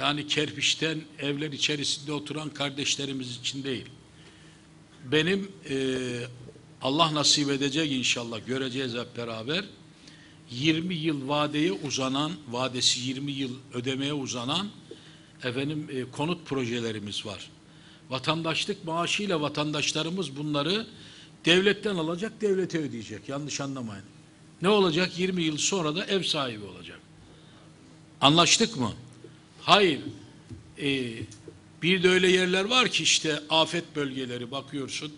Yani kerpiçten evler içerisinde oturan kardeşlerimiz için değil. Benim e, Allah nasip edecek inşallah göreceğiz hep beraber. 20 yıl vadeye uzanan, vadesi 20 yıl ödemeye uzanan efendim e, konut projelerimiz var. Vatandaşlık maaşıyla vatandaşlarımız bunları devletten alacak, devlete ödeyecek. Yanlış anlamayın. Ne olacak? 20 yıl sonra da ev sahibi olacak. Anlaştık mı? Hayır. Ee, bir de öyle yerler var ki işte afet bölgeleri bakıyorsun.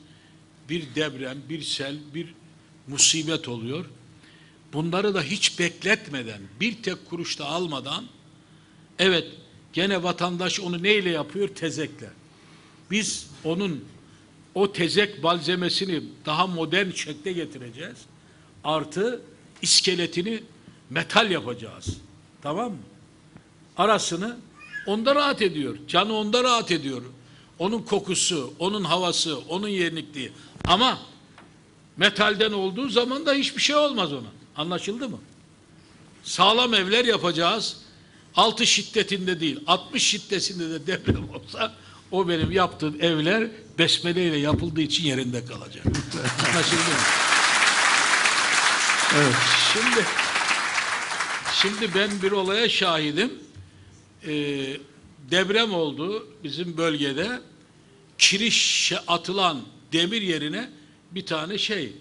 Bir deprem, bir sel, bir musibet oluyor. Bunları da hiç bekletmeden, bir tek kuruş da almadan evet gene vatandaş onu neyle yapıyor? Tezekle. Biz onun o tezek malzemesini daha modern şekle getireceğiz. Artı iskeletini metal yapacağız. Tamam mı? Arasını onda rahat ediyor. Canı onda rahat ediyor. Onun kokusu, onun havası, onun yerlikliği. Ama metalden olduğu zaman da hiçbir şey olmaz ona. Anlaşıldı mı? Sağlam evler yapacağız. Altı şiddetinde değil, 60 şiddetinde de deprem olsa o benim yaptığım evler besmeleyle yapıldığı için yerinde kalacak. Anlaşıldı mı? Evet. Şimdi şimdi ben bir olaya şahidim. Ee, deprem oldu bizim bölgede. Kirişe atılan demir yerine bir tane şey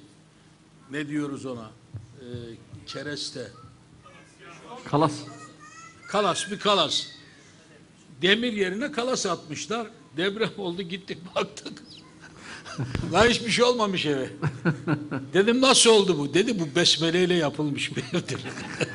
ne diyoruz ona? Ee, kereste. Kalas. Kalas bir kalas. Demir yerine kalas atmışlar. Deprem oldu gittik baktık. Lan hiçbir şey olmamış eve. Dedim nasıl oldu bu? Dedi bu besmeleyle yapılmış bir evdir.